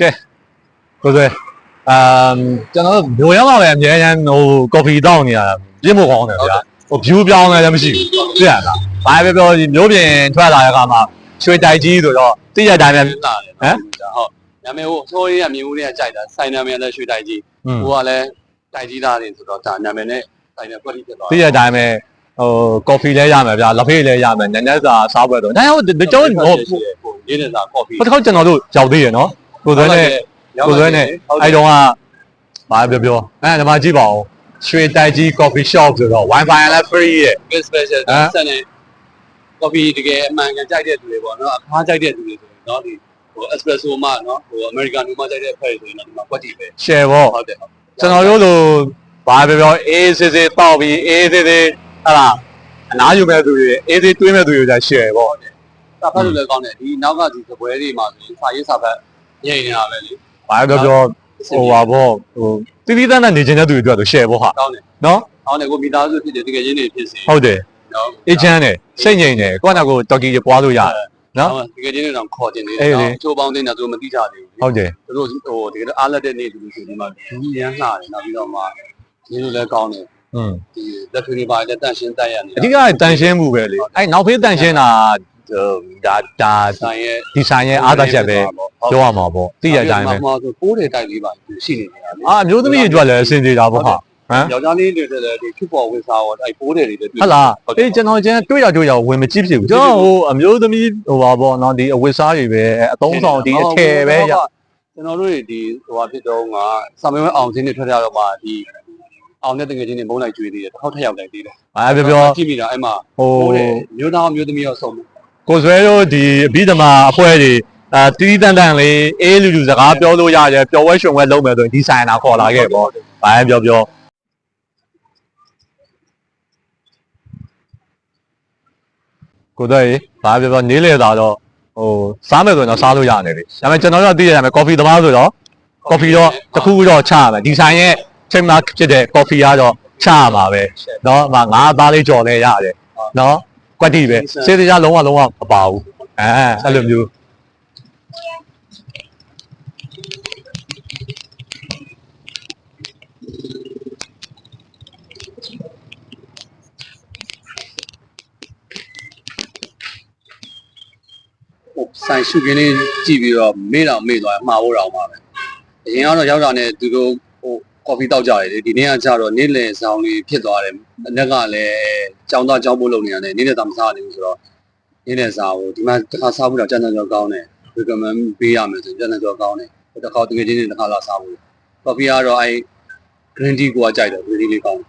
ကဲကိုယ်ဆိုအမ်ကျွန်တော်တို့ဘိုးရောက်လာလည်းအများကြီးဟိုကော်ဖီတောင်းနေရတာပြင်းဖို့ကောင်းတယ်ဗျာဟို view ပြောင်းလည်းမရှိဘူးသိရလားဘာပဲပြောဒီမျိုးပြင်ထွက်လာတဲ့အခါမှာရွှေတိုက်ကြီးဆိုတော့သိရတိုင်းပဲလာတယ်ဟမ်ဟုတ်နာမည်ဟိုဆိုရေးကမြင်ဦးလေးကကြိုက်တာစိုင်းနာမည်လည်းရွှေတိုက်ကြီးอืมဟိုကလည်းတိုက်ကြီးသားနေဆိုတော့ဒါနာမည်နဲ့စိုင်းနဲ့ကွက်တိဖြစ်သွားသိရတိုင်းပဲဟိုကော်ဖီလည်းရမယ်ဗျာလက်ဖေးလည်းရမယ်နည်းနည်းစာစားပွဲတော့ဒါကြောင့်ဒီကျုံးဟိုဟိုရင်းနေတာကော်ဖီဘယ်တစ်ခေါက်ကျွန်တော်တို့ရောက်သေးရနော် ကိုယ်ဆိုနဲ့ကိုယ်ဆိုနဲ့အဲ့တော့ကဘာပြောပြောအဲဒီမှာကြည့်ပါဦးရွှေတိုက်ကြီး coffee shop ဆိုတော့ wifi လည်း free ရဲ့ဘစ်စပယ်ရှယ်ဆက်နေကော်ဖီတကယ်အမှန်ကန်ကြိုက်တဲ့သူတွေပေါ့နော်အခါကြိုက်တဲ့သူတွေဆိုရင်တော့ဒီဟို espresso မှနော်ဟို American မှကြိုက်တဲ့ဖက်ဆိုရင်တော့ဒီမှာကွက်တိပဲ share ပေါ့ဟုတ်တယ်ဟုတ်ကျွန်တော်တို့လိုဘာပြောပြောအေးစစ်စစ်တောက်ပြီးအေးစစ်စစ်ဟလာအနားယူမဲ့သူတွေအေးစစ်တွေးမဲ့သူတွေじゃ share ပေါ့စာဖတ်လို့လည်းကောင်းတယ်ဒီနောက်ကဒီစပွဲတွေမှာဆိုရင်စာရေးစာဖတ် ညင်နေတာပဲလေဘာပြောပြောဟိုပါပေါ့ဟိုတိတိတန်းတန်းနေခြင်းတဲ့သူတွေအတွက်ဆို share ပေါ့ဟာကောင်းတယ်နော်ကောင်းတယ်ကိုမိသားစုဖြစ်တယ်တကယ်ချင်းတွေဖြစ်စေဟုတ်တယ်နော်အေးချမ်းတယ်စိတ်ငြိမ်တယ်ကိုယ့်နောက်ကိုတော်ကီပွားလို့ရတယ်နော်တကယ်ချင်းတွေတော့ခေါ်တင်နေတအေးယ်လေနော်ချိုးပေါင်းတင်တာသူတို့မသိကြသေးဘူးဟုတ်တယ်သူတို့ဟိုတကယ်အားလက်တဲ့နေ့တူတူဆိုဒီမှာဘူးရမ်းလှတယ်နောက်ပြီးတော့မှရင်းလို့လည်းကောင်းတယ်อืมဒီလက်ထွေးတွေပါလက်တန့်ရှင်းတက်ရနေအဓိကတန်ရှင်းမှုပဲလေအဲ့နောက်ဖေးတန်ရှင်းတာဟို ဒါဒါဆိုင်ရဲ့ဒီဆိုင်ရဲ့အားသာချက်ပဲပြောရမှာပေါ့သိရတဲ့အတိုင်းပဲမှာဆိုပိုးတွေတိုက်လေးပါရှိနေနေတာလေအာအမျိုးသမီးတွေအတွက်လည်းအဆင်ပြေတာပေါ့ဟာဟမ်ယောက်ျားလေးတွေလည်းဒီဖြစ်ပေါ်ဝင်စားတော့အဲပိုးတွေတွေတွေ့ဟုတ်လားအေးကျွန်တော်ကျန်တွေ့ရတွေ့ရဝင်မကြည့်ဖြစ်ဘူးကျွန်တော်ဟိုအမျိုးသမီးဟိုပါပေါ့နော်ဒီအဝတ်စားတွေပဲအသုံးဆောင်ဒီအထည်ပဲရကျွန်တော်တို့ဒီဟိုဟာဖြစ်တော့ကစာမေးပွဲအောင်စင်းတွေထွက်ကြတော့မှဒီအောင်တဲ့တကယ်ချင်းတွေမုန်းလိုက်ကြွေးသေးတယ်တစ်ခေါက်ထက်ရောက်လိုက်သေးတယ်ဘာပြောပြောကြည့်မိတာအဲ့မှာဟိုပိုးတယ်မျိုးသားမျိုးသမီးရောစုံတယ် ကိုဆွဲတို့ဒီအဘိဓမ္မာအဖွဲ့တွေအာတီးတန်တန်လေးအေးလူလူစကားပြောလို့ရတယ်ပျော်ဝဲရွှင်ဝဲလုပ်မယ်ဆိုရင်ဒီဆိုင်နာခေါ်လာခဲ့ပေါ့ဘာပဲပြောပြောကိုတော့ဘာပြောပြောနေလေတာတော့ဟိုစားမယ်ဆိုရင်တော့စားလို့ရတယ်လေဒါပေမဲ့ကျွန်တော်တို့သိရတယ်မယ်ကော်ဖီသမားဆိုတော့ကော်ဖီတော့တစ်ခုတော့ချရမယ်ဒီဆိုင်ရဲ့ချိန်မှာဖြစ်တဲ့ကော်ဖီကတော့ချရမှာပဲเนาะငါငါးသားလေးကြော်လဲရတယ်เนาะ ကွက်တိပဲစေးတရားလုံးဝလုံးဝမပါဘူးအဲအဲ့လိုမျိုးဟိုဆိုင်ရှုခင်းလေးကြည့်ပြီးတော့မေ့တော့မေ့သွားမှားဖို့တော့မှာပဲအရင်ကတော့ရောက်တာနဲ့သူတို့ဟိုကော်ဖီတောက်ကြတယ်လေဒီနေ့ကကျတော့နေ့လယ်ဆောင်လေးဖြစ်သွားတယ် အနက်ကလည်းကြောင်းသားကြောင်းဖို့လုပ်နေရတယ်နေ့လယ်သားမစားနိုင်ဘူးဆိုတော့နေ့လယ်စားကိုဒီမှာတစ်ခါစားဖို့တော့ကြံကြံကြောကောင်းတယ် recommend ပေးရမယ်ဆိုကြံကြံကြောကောင်းတယ်တစ်ခါတကယ်ချင်းတစ်ခါလာစားဖို့ကော်ဖီကတော့အဲ green tea ကိုကြိုက်တယ် green tea လေးကောင်း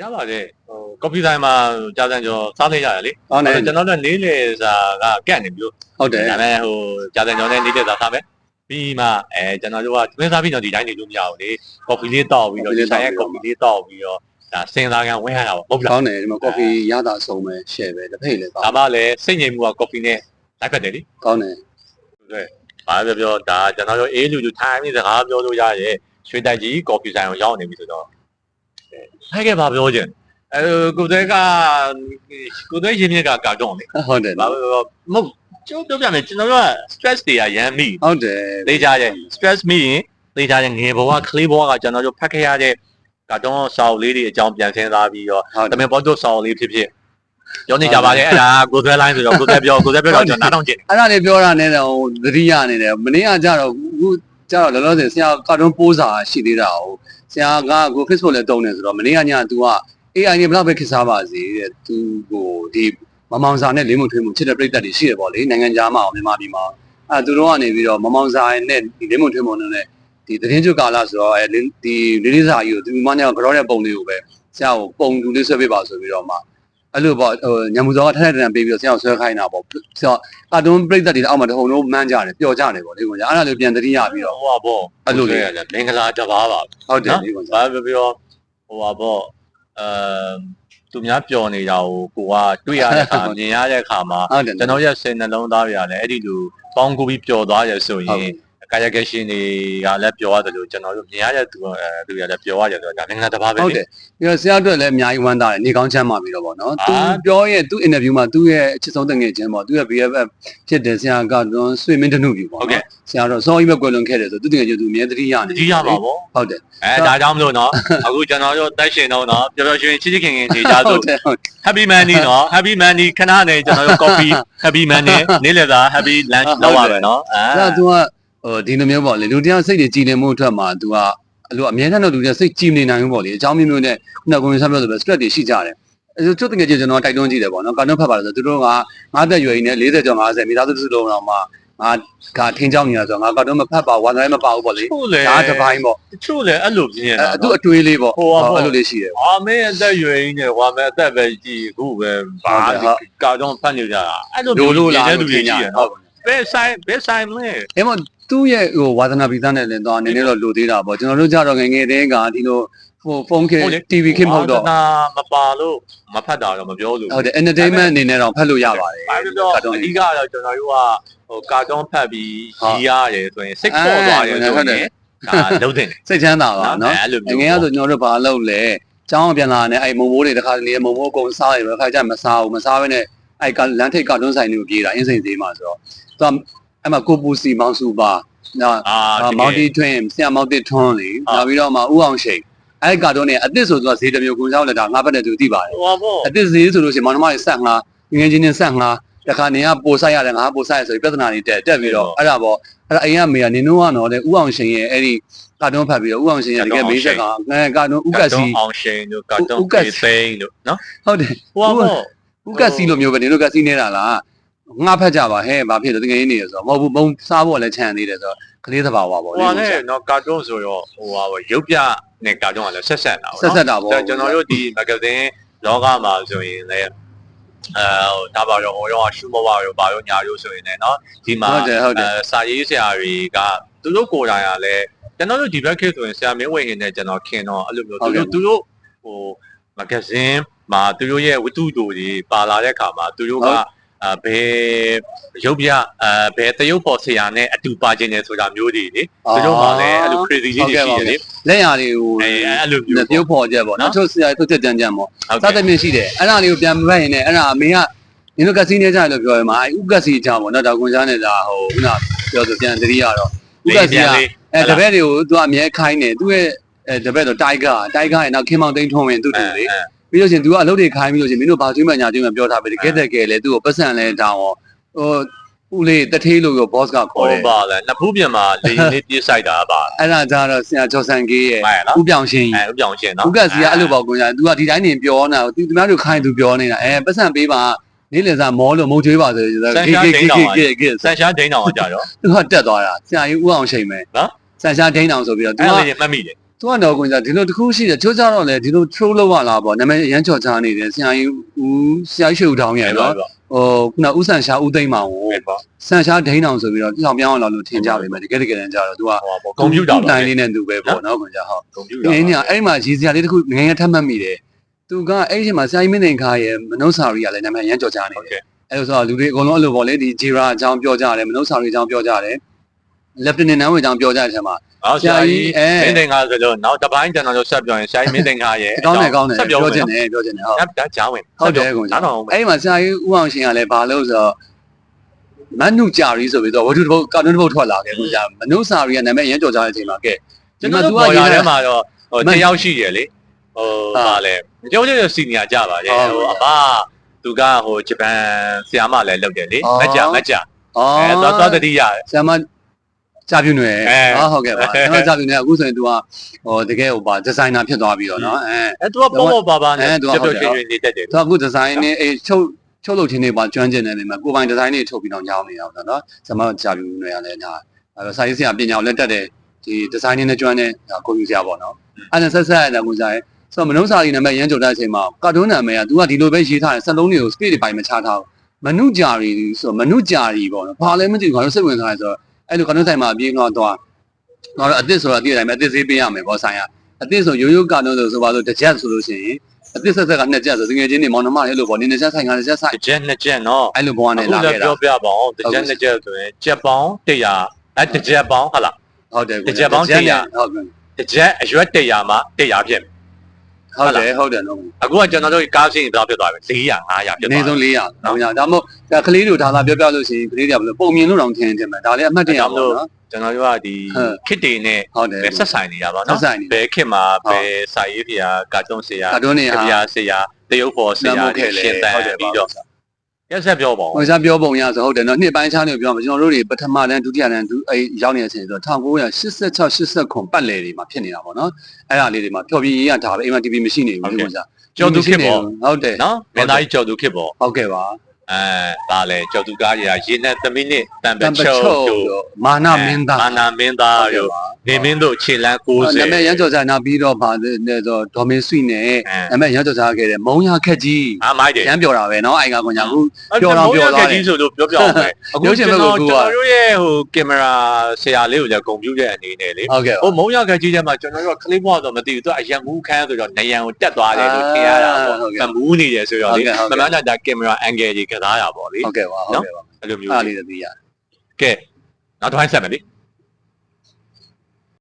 ရပါတယ်ဟိုကော်ဖီဆိုင်မှာကြာစံကျော်စားလိုက်ရတယ်လေကောင်းတယ်ကျွန်တော်တို့နေလေစာကကန့်နေပြီလို့ဟုတ်တယ်ဒါပေမဲ့ဟိုကြာစံကျော်နဲ့နေတဲ့စာစားမယ် ပြီးမှအဲကျွန်တော်တို့ကသမင်းစားပြီးတော့ဒီတိုင်းနေလို့မရဘူးလေကော်ဖီလေးတောက်ပြီးတော့ဒီဆိုင်ရဲ့ကော်ဖီလေးတောက်ပြီးတော့ဒါစင်သားကန်ဝင်းရတာပေါ့ဟုတ်လားကောင်းတယ်ဒီမှာ coffee ရတာဆုံးပဲ share ပဲတစ်ဖိတ်လည်းကောင်းဒါမှလည်းစိတ်ငြိမ်မှုကကော်ဖီနဲ့လိုက်ဖက်တယ်လေကောင်းတယ်ဘာပြောပြောဒါကျွန်တော်တို့အေးလူလူထိုင်ပြီးစကားပြောလို့ရရဲ့ရွှေတိုက်ကြီးကော်ဖီဆိုင်ကိုရောက်နေပြီဆိုတော့အဲဟဲ့ကဘာပြောချင်အဲကိုယ်တည်းကကိုယ်တည်းရင်းမြစ်ကကာတွန်းလေဟုတ်တယ်ဘာလို့လဲမဟုတ် ကျိုးပြောပြမယ်ကျွန်တော်တို့က stress တွေကရမ်းမိ ဟုတ်တယ် သိကြရဲ့ stress မိရင်သိကြရဲ့ငယ်ဘဝကလေးဘဝကကျွန်တော်တို့ဖတ်ခဲ့ရတဲ့ကတော့စာအုပ်လေးတွေအကြောင်းပြန်ဆင်းသားပြီးတော့ ဟုတ် တမင်ပေါ်တော့စာအုပ်လေးဖြစ်ဖြစ်ပြောနေကြပါလေအဲ့ဒါကိုယ်သွဲ line ဆိုတော့ကိုယ်သွဲပြောကိုယ်သွဲပြောတော့ကျွန်တော်နားထောင်ကြည့် အဲ့ဒါလေးပြောတာနဲ့တော့သတိရနေတယ်မနေ့ကကြတော့အခုကြတော့လောလောဆယ်ဆရာကာတွန်းပိုးစာရှိသေးတာ哦ဆရာကကို Facebook လည်းတုံးနေဆိုတော့မနေ့ကည तू က AI နဲ့ဘယ်တော့ပဲခေတ်စားပါစေတဲ့ तू ကိုဒီ မမောင်စာနဲ့လေးမထွေးမှုချစ်တဲ့ပြိတ္တတွေရှိတယ်ပေါ့လေနိုင်ငံခြားမှာအောင်မြန်မာပြည်မှာအဲသူတို့ကနေပြီးတော့မမောင်စာနဲ့ဒီလေးမထွေးမှုနဲ့ဒီသတင်းကျွတ်ကာလဆိုတော့အဲဒီလေးလေးစာကြီးကိုသူမနဲ့ကြောတဲ့ပုံလေးကိုပဲဆရာကိုပုံတူလေးဆွဲပေးပါဆိုပြီးတော့မှအဲ့လိုပေါ့ဟိုညမူစောကထက်ထက်တန်ပေးပြီးတော့ဆရာကိုဆွဲခိုင်းတာပေါ့ဆရာကာတွန်းပြိတ္တတွေအောက်မှာတဟုန်လုံးမှန်းကြတယ်ပျော်ကြတယ်ပေါ့လေကွာအဲ့ဒါလေးပြန်သတိရပြီးတော့ဟိုပါပေါ့အဲ့လိုလေရတယ်မင်္ဂလာတစ်ပါးပါဟုတ်တယ်နော်ဒီကွာဘာပြောပြောဟိုပါပေါ့အဲ သူများပျော်နေတာကိုကိုကတွေ့ရတဲ့အခါမြင်ရတဲ့အခါမှာဟုတ်တယ်ကျွန်တော်ရဲ့စိတ်နှလုံးသားတွေကလည်းအဲ့ဒီလိုပေါင်းကူပြီးပျော်သွားရဆိုရင် ကာယကရှင်တွေကလည်းပြောရတယ်လို့ကျွန်တော်တို့မြင်ရတဲ့သူအဲသူတွေကလည်းပြောရတယ်ဆိုတော့ဒါနိုင်ငံတကာပဲဟုတ်တယ်ပြီးတော့ဆရာအတွက်လည်းအများကြီးဝမ်းသာတယ်နေကောင်းချမ်းပါပြီးတော့ဗောနော်အာသူပြောရဲ့သူ interview မှာသူ့ရဲ့အချစ်ဆုံးတငယ်ချင်းဗောသူရဲ့ BFF ဖြစ်တယ်ဆရာကတော့ဆွေမင်းတနုပြီဗောဟုတ်ကဲ့ဆရာတော့စောကြီးပဲကွယ်လွန်ခဲ့တယ်ဆိုသူတငယ်ချင်းသူအမြဲတတိယနေကြီးရပါဗောဟုတ်တယ်အဲဒါကြောင့်မလို့နော်အခုကျွန်တော်တို့တက်ရှင်တော့နော်ပျော်ပျော်ရွှင်ရွှင်ချစ်ချစ်ခင်ခင်နေကြဟုဆိုတ်တယ်ဟုတ်တယ် Happy Monday နော် Happy Monday ခဏနေကျွန်တော်တို့ coffee Happy Monday နေ့လည်စာ Happy lunch လောက်ရမယ်နော်အဲအဲ့ဒါ तू က ဟိုဒီလိုမျိုးပေါ့လေလူတရားစိတ်တွေကြည်လင်မှုအတွက်မှာ तू ကအလိုအမြဲတမ်းတော့လူတရားစိတ်ကြည်နေနိုင်ဘူးပေါ့လေအကြောင်းမျိုးမျိုးနဲ့ခုနကကိုယ်ဆက်ပြောဆိုပဲ stress တွေရှိကြတယ်အဲဆိုချုပ်တကယ်ကြီးကျွန်တော်တိုက်တွန်းကြည့်တယ်ပေါ့နော်ကာတွန်းဖတ်ပါလို့ဆိုသူတို့ကငါးသက်ရွယ်ကြီးနဲ့40ကျော်50မိသားစုစုလုံးတော့မှငါကထင်းချောင်းနေတာဆိုတော့ငါကာတွန်းမဖတ်ပါဘူးဝါသလည်းမပါဘူးပေါ့လေချို့လေဒါတစ်ပိုင်းပေါ့ချို့လေအဲ့လိုပြင်းရအဲတာသူအတွေးလေးပေါ့ဟိုပါပေါ့အဲ့လိုလေးရှိတယ်အာမင်းအသက်ရွယ်ကြီးနေဟွာမဲအသက်ပဲကြီးအခုပဲဘာဟုတ်တယ်ဟုတ်ကာတော့ဖတ်နေကြတာအဲ့လိုလိုလိုလာတဲ့လူတွေကြီးရဟုနော်တ်ဘယ်ဆိုင်ဘယ်ဆိုင်လဲအဲမို့ သူ့ရဲ့ဟိုဝါသနာပိသနဲ့လည်းတော့နည်းနည်းတော့လိုသေးတာပေါ့ကျွန်တော်တို့ကြတော့ငယ်ငယ်တည်းကဒီလိုဟိုဖုန်းခေ TV ခေတ်မဟုတ်တော့နာမပါလို့မဖတ်တာတော့မပြောလို့ဟုတ်တယ် entertainment အနေနဲ့တော့ဖတ်လို့ရပါတယ်ဘာလို့တော့ကာတွန်းအလေးဓိကတော့ကျွန်တော်တို့ကဟိုကာတွန်းဖတ်ပြီးဟုတ်ရီးရတယ်ဆိုရင်စိတ်ပေါ်သွားတယ်ဆိုဟုတ်တယ်ရင်ဒါလုံးတင်တယ်စိတ်ချမ်းသာပါနော်အဲ့လိုငမျိုးငယ်ကဆိုကျွန်တော်တို့ဘာလုပ်လဲကျောင်းပြန်လာတယ်အဲ့မုံမိုးတွေတစ်ခါတလေမုံမိုးအကုန်စားရတယ်တစ်ခါကျမစားဘူးမစားဘဲနဲ့အဲ့ကလမ်းထိပ်ကာတွန်းဆိုင်တွေကိုပြေးတာအင်းစိန်သေးမှာဆိုတော့သူက အဲ့မှာကိုပူစီမောင်စုပါနော် အာ မောင်တီထွင်းဆရာမောင်တီထွန်းလေနောက်ပြီးတော့မှဥအောင်ရှိန်အဲ့ကာတွန်းเนี่ยအစ်စ်ဆိုသူကဈေးတစ်မျိုးကိုကြောက်လက်တာငါးဘက်နဲ့သူသိပါတယ် ဟိုပေါ့ အစ်စ်ဈေးဆိုလို့ရှိရင်မောင်နှမတွေဆက်ငါငငယ်ချင်းချင်းဆက်ငါတခါနေကပို့ဆိုင်ရတယ်ငါပို့ဆိုင်ရဆိုပြီးပြဿနာတွေတက်တက်ပြီးတော့အဲ့ဒါပေါ့အဲ့ဒါအိမ်ကမေကနင်တို့ကတော့လေဥအောင်ရှင်ရဲ့အဲ့ဒီကာတွန်းဖတ်ပြီးတော့ဥအောင်ရှင်ရဲ့တကယ်မေးချက်ကငယ်ကာတွန်းဥကစီ အောင်ရှင်တို့ကာတွန်း ဥကစီ ဖေးသိန်းတို့နော် ဟုတ်တယ် ဟိုပေါ့ ဥကစီလိုမျိုးပဲနင်တို့ကစီနေတာလား ငါဖက်ကြပါဟဲ့ဘာဖြစ်လဲတကယ်ရင်းနေရဆိုတော့မဟုတ်ဘူးပုံစားဖို့လည်းခြံနေတယ်ဆိုတော့ကလေးသဘာဝပေါ့လေဟိုကလည်းနော်ကာတွန်းဆိုတော့ဟိုဟာပေါ့ရုပ်ပြနဲ့ကာတွန်းကလည်းဆက်ဆက်တာပေါ့ဆက်ဆက်တာပေါ့ကျွန်တော်တို့ဒီမဂ္ဂဇင်းလောကမှာဆိုရင်လည်းအဲဒါပါတော့ဟိုရောရှုမဝရောဘာရောညာရောဆိုရင်လည်းနော်ဒီမှာစာရေးဆရာတွေကသူတို့ကိုယ်တိုင်ကလည်းကျွန်တော်တို့ဒီဘက်ခေတ်ဆိုရင်ဆရာမင်းဝေဟင်နဲ့ကျွန်တော်ခင်တော့အဲ့လိုမျိုးသူတို့သူတို့ဟိုမဂ္ဂဇင်းမှာသူတို့ရဲ့ဝတ္ထုတို့တွေပါလာတဲ့အခါမှာသူတို့က အဲဘယ်ရုပ်ပြအဲဘယ်တရုပ်ပေါ်ဆရာနဲ့အတူပါခြင်းလဲဆိုတာမျိုးတွေလေသူတို့မှလည်းအဲ့လို crazy လေးတွေရှိတယ်လေလက်ရာတွေကိုအဲအဲ့လိုမျိုးပြုတ်ဖော်ကြပေါ့နော်နော်ထုတ်ဆရာထုတ်ချက်ကြမ်းကြမ်းပေါ့ဟုတ်စသကဲ့ဖြင့်ရှိတယ်အဲ့ဒါလေးကိုပြန်မဖတ်ရင်လည်းအဲ့ဒါအမေကနင်တို့ကစီနေကြတယ်လို့ပြောရမှာအဲ့ဥကစီအကြောင်းပေါ့နော်ဒါကွန်ချားနဲ့ဒါဟိုခုနပြောဆိုပြန်တတိယတော့ဥကစီကအဲတပည့်တွေကိုသူကအမြဲခိုင်းတယ်သူရဲ့အဲတပည့်တော့တိုက်ကာတိုက်ကာရဲ့နောက်ခင်မောင်သိန်းထုံးဝင်သူ့တူလေ ပြီးလို့ရှင်သူကအလုပ်တွေခိုင်းပြီးလို့ရှင်မင်းတို့ဘာသွင်းမှညာသွင်းမှပြောထားပဲတကယ်တကယ်လဲသူ့ကိုပတ်စံလဲတောင်းရောဟိုဦးလေးတထေးလို့ရော boss ကခေါ်တယ်ဟုတ်ပါလားနှစ်ဖူးပြန်မှာလေးလေးပြေးဆိုင်တာပါအဲ့ဒါကြတော့ဆရာဂျော်ဆန်ကေးရဲ့ဦးပြောင်ရှင်ကြီးဦးပြောင်ရှင်နော်ဦးကစီကအဲ့လိုပေါ့ကွန်ညာသူကဒီတိုင်းနေပြောနေတာသူသူများတို့ခိုင်းသူပြောနေတာအဲပတ်စံပေးပါနေလင်စာမောလို့မုံကျွေးပါဆိုတော့ကေကေကေကေကေဆန်ရှားဒိန်းတော်ကကြတော့သူကတက်သွားတာဆရာကြီးဦးအောင်ချိန်မယ်နော်ဆန်ရှားဒိန်းတော်ဆိုပြီးတော့သူကမှတ်မိတယ် သူကတော့ကွန်ကြဒီလိုတစ်ခုရှိတယ်ချိုးကြတော့လေဒီလို throw လောက်ရလားပေါ့နာမည်ရမ်းချော်ချာနေတယ်ဆရာကြီးဦးဆရာရွှေဦးတောင်းရဲ့နော်ဟိုခုနဦးဆန်ရှားဦးသိမ့်မောင်ကိုဆန်ရှားဒိန်းအောင်ဆိုပြီးတော့ပြောင်းပြောင်းလာလို့ထင်ကြပေမဲ့တကယ်တကယ်တမ်းကြတော့သူကကွန်ပျူတာတိုင်းလေးနဲ့သူပဲပေါ့နော်ကွန်ကြဟုတ်ကွန်ပျူတာအင်းညာအဲ့မှာရေးစရာလေးတစ်ခုငငယ်ထပ်မှတ်မိတယ်သူကအဲ့ဒီမှာဆရာကြီးမင်းနိုင်ခါရဲ့မနှုတ်စာရီကလည်းနာမည်ရမ်းကြော်ချာနေတယ်အဲ့လိုဆိုတော့လူတွေအကုန်လုံးအဲ့လိုပေါ့လေဒီဂျီရာအကြောင်းပြောကြတယ်မနှုတ်စာရီအကြောင်းပြောကြတယ်လက်ဖ်တနင်နန်းဝင်အကြောင်းပြောကြတဲ့အချိန်မှာ အော်ဆရာကြီးအဲမင်းတင်ကားဆိုတော့နောက်တစ်ပိုင်းကျွန်တော်တို့ဆက်ပြောရင်ဆရာကြီးမင်းတင်ကားရဲ့ကောင်းတယ်ကောင်းတယ်ဆက်ပြောပြောချချင်င်တယ်တယ်ပြောချင်တယ်ဟုတ်အဲ့ဒါကြားဝင်ဟုတ်တယ်ကွန်နားကြာတော်အောင်။အဲ့ဒီမှာဆရာကြီးဦးအောင်ရှင်ကလည်းဘာလို့ဆိုတော့မနုကြာရီဆိုပြီးတော့ဝတ္ထုတစ်ပုတ်ကာတွန်းတစ်ပုတ်ထွက်လာတယ်ကွန်ကြာမနှုတ်စာရီကနာမည်ရမ်းကြော်ကြားတဲ့အချိန်မှာကဲကျွန်တော်တို့ပေါ်ရထဲမှာတော့ဟိုတယောက်ရှိရလေဟိုပါလေကျောင်းကျောင်းစီနီယာကြပါလေဟိုအမသူကဟိုဂျပန်ဆီယာမလည်းလုပ်တယ်လေမကြမကြ။အော်အဲသွားသွားတတိယဆရာမ ကြာပြူနယ်အဲဟာဟုတ်ကဲ့ပါဆရာမကြာပြူနယ်အခုဆိုရင် तू ကဟိုတကယ်ဟိုပါဒီဇိုင်နာဖြစ်သွားပြီတော့နော်အဲအဲသူကပေါ့ပေါ့ပါပါနဲ့အဲသူကပြဟုတ်ပြတယ်ချင်းချင်းနေတတ်တယ်သူကအခုဒီဇိုင်းနဲ့အေးချုပ်ချုပ်လုပ်ခြင်းတွေပါကျွမ်းကျင်နေတယ်မှာကိုယ်ပိုင်ဒီဇိုင်းတွေထုတ်ပြီးတော့ညောင်းနေအောင်နော်ဆရာမကြာပြူနယ်ကလည်းဒါအဲစာရေးဆရာပညာကိုလက်တက်တယ်ဒီဒီဇိုင်းနဲ့ကျွမ်းတဲ့ဒါကိုယူဆရာပေါ့နော်အဲ့ဒါဆက်ဆက်ရတဲ့ကိုကြာရဲ့ဆိုတော့မနှုတ်စာရီနာမည်ရမ်းကြုံတဲ့အချိန်မှာကာတွန်းနာမည်က तू ကဒီလိုပဲရေးထားတယ်စက်လုံးတွေကို speed တွေပိုင်းမချထားဘူးမနုကြာရီဆိုတော့မနုကြာရီပေါ့နော်ဘာလဲမသိဘူးငါတို့စိတ်ဝင်စားတယ်ဆိုတော့ အဲ့လိုကာတွန်းဆိုင်မှာအပြေးတော့တော့ငါတို့အစ်စ်ဆိုတော့တည့်တယ်မယ်အစ်စ်သေးပေးရမယ်ပေါ့ဆိုင်ကအစ်စ်ဆိုရိုးရိုးကာတွန်းဆိုဆိုပါလို့တစ်ချက်ဆိုလို့ရှိရင်အစ်စ်ဆက်ဆက်ကနှစ်ချက်ဆိုတကယ်ချင်းနေမောင်နှမလေးလို့ပေါ့နေနေချက်ဆိုင်ကလည်းချက်ဆိုင်တစ်ချက်နှစ်ချက်နော်အဲ့လိုဘဝနဲ့အခုလာလည်းခဲ့တာပြောပြပါအောင်တစ်ချက်နှစ်ချက်ဆိုရင်ချက်ပေါင်း100အဲတစ်ချက်ပေါင်းဟုတ်လားဟုတ်တယ်တစ်ချက်ပေါင်းတစ်ချက်100နဲ့ဟုတ်ကဲ့တစ်ချက်အရွက်100မှာ100ဖြစ်မယ် ဟုတ်တယ်ဟုတ်တယ်နော်အခုကကျွန်တော်တို့ကားစင်းတော့ဖြစ်သွားပြီ400 500ဖြစ်အနသွားည်းပြီဆုံး400တော့ညာဒါမှမဟုတ်ဒါကလေးတို့ဒါသာပြောပြလို့ရှိရင်ကလေးတွေကဘယ်လိုပုံမြင်လို့တောင်ထင်တယ်မှာဒါလည်းအမှတ်တရပါတော့နော် ကျွန်တော်တို့ကဒီဟုတ် ခစ်တွေနဲ့ဟုတ်တယ်ပဲဆက်ဆိုင်နေရပါဆက်တော့ဆိုင်နေဘယ်ခစ်မှာဟုတ်ဘယ်စာရေးဖျားကာတွန်းဆရာကာတွန်းနေဟာဖျားဆရာတရုပ်ဖော်ဆနရာမို့တွေခဲ့လေရှင်းတန်းဟုတ်တယ်ပြီးပါတော့ ရက်ဆက်ပြောပါဦးဟိုစားပြောပုံရဆိုဟုတ်တယ်နော်နှစ်ပိုင်းခြားနေပြောမှာကျွန်တော်တို့တွေပထမတန်းဒုတိယတန်းဒုအဲရောက်နေတဲ့အချိန်ဆို1986 89ခုပတ်လည်တွေမှာဖြစ်နေတာပေါ့နော်အဲ့ဒါလေးတွေမှာဖြော်ပြရေးရဒါပဲအိမ်မှာ TV မရှိနေဘူးဒီကောင်စားကျော်သူခစ်ပေါ့ဟုတ်တယ်နော်မင်းသားကြီးကျော်သူခစ်ပေါ့ဟုတ်ကဲ့ပါ အဲဒါလေကျော်သူကားကြီးကရေနဲ့သမီးနဲ့တန်ပ တန်ပ ချုံ ချုပ် တို့ တို့မာနမင်းသား မာနာမင်းသားတို့နေမင်းတို့ခြေလန်း နာမည် 90 ရမ်းကြော်စားနောက်ပြီးတော့ဗာလဲဆိုဒေါ်မင်းဆွီနဲ့ အဲ နာမည်ရမ်းကြော်စားခဲ့တယ်မုံရခက်ကြီး အားမိုက်တယ် ရမ်းပြောတာပဲเนาะအိုင်ကကွန်ညာခု ပြော ပြော တော့ တော့ ပြော ပြော သွား သွား တယ် တယ်ဆိုလို့ပြောပြအောင်ပဲအခု ရုပ်ရှင် ကျွန် ဘက်ကို တော် ကူ ကျွန် က တော်တို့ရဲ့ဟိုကင်မရာဆရာလေးကိုလည်းဂုဏ်ပြုတဲ့အနေနဲ့လေ ဟုတ်ကဲ့ ဟိုမုံရခကြီးထဲမှာကျွန်တော်တို့ကကလေးဘွားတော့မသိဘူးသူကအရန်မူးခန်းဆိုတော့နေရန်ကိုတက်သွားတယ်လို့ထင်ရတာပေါ့ ဟုတ်ကဲ့ မမူးနေတယ်ဆိုတော့လေ ဟုတ်ကဲ့ဟုတ် မ ကဲ့ မှန်တော့ဒါကင်မရာအန်ဂယ်ကြီးက စားရပါလေဟုတ်ကဲ့ပါဟုတ်ကဲ့ပါအဲ့လိုမျိုးအားလေးလေးသိရကဲနောက်တစ်ပိုင်းဆက်မယ်လေ